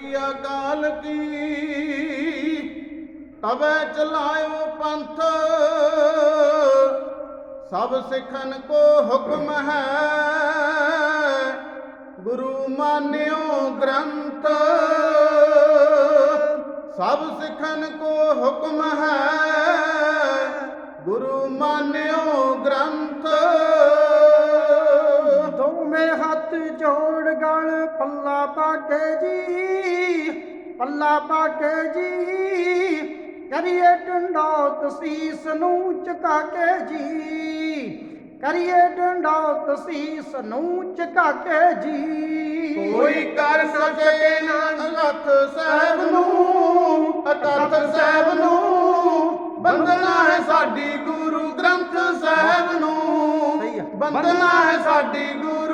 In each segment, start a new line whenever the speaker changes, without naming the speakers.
ਕੀ ਅਕਾਲ ਕੀ? ਤਵੇ ਚਲਾਇਓ ਪੰਥ। ਸਭ ਸਿੱਖਨ ਕੋ ਹੁਕਮ ਹੈ। ਗੁਰੂ ਮਾਨਿਓ ਗ੍ਰੰਥ। ਸਭ ਸਿੱਖਨ ਕੋ ਹੁਕਮ ਹੈ। ਗੁਰੂ ਮਾਨਿਓ
ਗਲ ਪੱਲਾ ਪਾ ਕੇ ਜੀ ਪੱਲਾ ਪਾ ਕੇ ਜੀ। ਕਰੀਏ ਡੰਡੌਤ ਸੀਸ ਨੂੰ ਝੁਕਾ ਕੇ ਜੀ। ਕਰੀਏ ਡੰਡੌਤ ਸੀਸ ਨੂੰ ਝੁਕਾ ਕੇ ਜੀ।
ਕੋਈ ਕਰ ਸਕੇ ਨਾ ਅਨੰਤ ਸਾਹਿਬ ਨੂੰ ਅਤੰਤ ਸਾਹਿਬ ਨੂੰ। ਬੰਦਨਾ ਹੈ ਸਾਡੀ ਗੁਰੂ ਗ੍ਰੰਥ ਸਾਹਿਬ ਨੂੰ। ਬੰਦਨਾ ਹੈ ਸਾਡੀ ਗੁਰੂ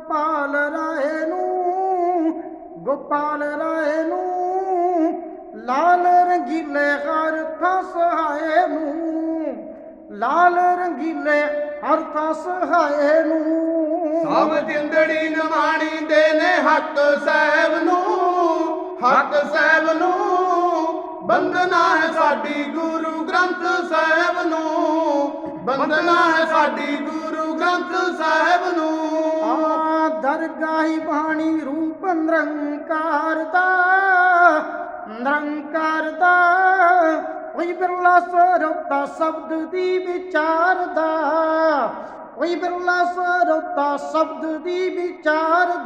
ਗੋਪਾਲ ਰਾਏ ਨੂੰ, ਗੋਪਾਲ ਰਾਏ ਨੂੰ, ਲਾਲ ਰੰਗੀਲੇ ਹਰ ਸਹਾਏ ਨੂੰ, ਲਾਲ ਰੰਗੀਲੇ ਹਰ ਸਹਾਏ ਨੂੰ।
ਸਭ ਜਿੰਦੜੀ ਨਮਾਣੀ ਦੇ ਨੇ ਹੱਕ ਸਾਹਿਬ ਨੂੰ, ਹੱਕ ਸਾਹਿਬ ਨੂੰ ਬੰਦਨਾ ਹੈ ਸਾਡੀ ਗੁਰੂ ਗ੍ਰੰਥ ਸਾਹਿਬ ਨੂੰ ਬੰਦਨਾ ਹੈ ਸਾਡੀ ਗੁਰੂ ਗ੍ਰੰਥ ਸਾਹਿਬ ਨੂੰ।
ਆ ਦਰਗਾਹੀ ਬਾਣੀ ਰੂਪ ਨਿਰੰਕਾਰ ਕੋਈ ਬਿਰਲਾ ਸਰੋਤਾ ਸ਼ਬਦ ਦੀ ਵਿਚਾਰ ਦਾ ਕੋਈ ਬਿਰਲਾ ਸਰੋਤਾ ਸ਼ਬਦ ਦੀ ਵਿਚਾਰ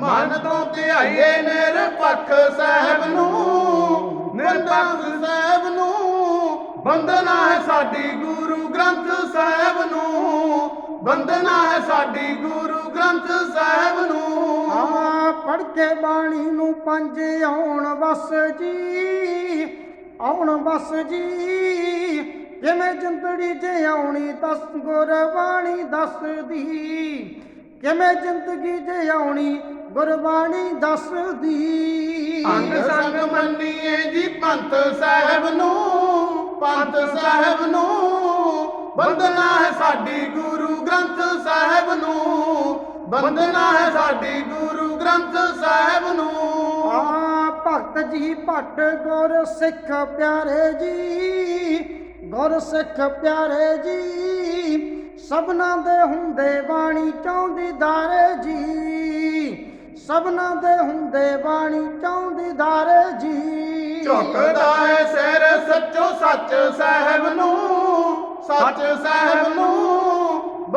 ਮਨ ਤੋਂ ਧਿਆਈਏ ਨਿਰਪੱਖ ਸਾਹਿਬ ਨੂੰ, ਨਿਰਪੱਖ ਸਾਹਿਬ ਨੂੰ ਬੰਦਨਾ ਹੈ ਸਾਡੀ ਗੁਰੂ ਗ੍ਰੰਥ ਸਾਹਿਬ ਨੂੰ। ਬੰਦਨਾ ਹੈ ਸਾਡੀ ਗੁਰੂ ਗ੍ਰੰਥ ਸਾਹਿਬ ਨੂੰ।
ਆ ਪੜ ਕੇ ਬਾਣੀ ਨੂੰ ਪੰਜ ਆਉਣ ਵਸ ਜੀ ਆਉਣ ਵਸ ਜੀ। ਕਿਵੇਂ ਜਿੰਦੜੀ ਜੇ ਆਉਣੀ ਦਸ ਗੁਰਬਾਣੀ ਦੱਸਦੀ। ਕਿਵੇਂ ਜ਼ਿੰਦਗੀ ਜੇ ਆਉਣੀ ਗੁਰਬਾਣੀ ਦੱਸਦੀ।
ਅੰਗ ਸੰਗ ਮੰਨੀਏ ਜੀ ਪੰਥ ਸਾਹਿਬ ਨੂੰ ਪੰਥ ਸਾਹਿਬ ਨੂੰ। ਬੰਦਨਾ ਹੈ ਸਾਡੀ ਨੂੰ ਬੰਦਨਾ ਹੈ ਸਾਡੀ ਗੁਰੂ ਗ੍ਰੰਥ ਸਾਹਿਬ ਨੂੰ।
ਆ ਭਗਤ ਜੀ ਭੱਟ ਗੁਰ ਸਿੱਖ ਪਿਆਰੇ ਜੀ ਗੁਰ ਸਿੱਖ ਪਿਆਰੇ ਜੀ ਸਭਨਾ ਦੇ ਹੁੰਦੇ ਬਾਣੀ ਚਾਹੁੰਦੀ ਦਾਰੇ ਜੀ ਸਭਨਾ ਦੇ ਹੁੰਦੇ ਬਾਣੀ ਚਾਹੁੰਦੀ ਦਾਰੇ ਜੀ।
ਝੁਕਦਾ ਹੈ ਸਿਰ ਸੱਚੋ ਸੱਚ ਸਾਹਿਬ ਨੂੰ ਸੱਚ ਸਾਹਿਬ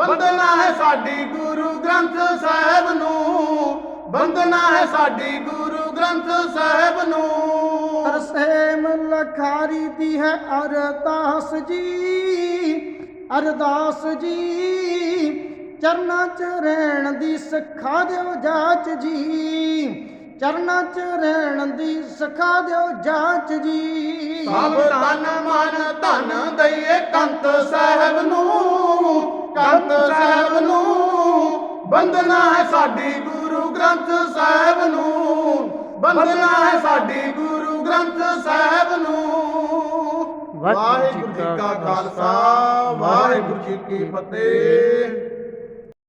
ਬੰਦਨਾ ਹੈ ਸਾਡੀ ਗੁਰੂ ਗ੍ਰੰਥ ਸਾਹਿਬ ਨੂੰ। ਬੰਦਨਾ ਹੈ ਸਾਡੀ ਗੁਰੂ ਗ੍ਰੰਥ ਸਾਹਿਬ ਨੂੰ।
ਤਰਸੇਮ ਲਖਾਰੀ ਦੀ ਹੈ ਅਰਦਾਸ ਜੀ। ਅਰਦਾਸ ਜੀ ਚਰਨਾਂ ਚ ਰਹਿਣ ਦੀ ਸਿਖਾ ਦਿਓ ਜਾਚ ਜੀ। ਚਰਨਾਂ ਚ ਰਹਿਣ ਦੀ ਸਿਖਾ ਦਿਓ ਜਾਚ ਜੀ।
ਸਭ ਤਨ ਮਨ ਧਨ ਦਈਏ ਕੰਤ ਸਾਹਿਬ ਨੂੰ। ਕੰਤ ਸਾਹਿਬ ਨੂੰ ਬੰਦਨਾ ਹੈ ਸਾਡੀ ਗੁਰੂ ਗ੍ਰੰਥ ਸਾਹਿਬ ਨੂੰ ਬੰਦਨਾ ਹੈ ਸਾਡੀ ਗੁਰੂ ਗ੍ਰੰਥ ਸਾਹਿਬ ਨੂੰ। ਵਾਹਿਗੁਰੂ ਜੀ ਕਾ ਖਾਲਸਾ ਵਾਹਿਗੁਰੂ ਜੀ ਕੀ ਫਤਿਹ।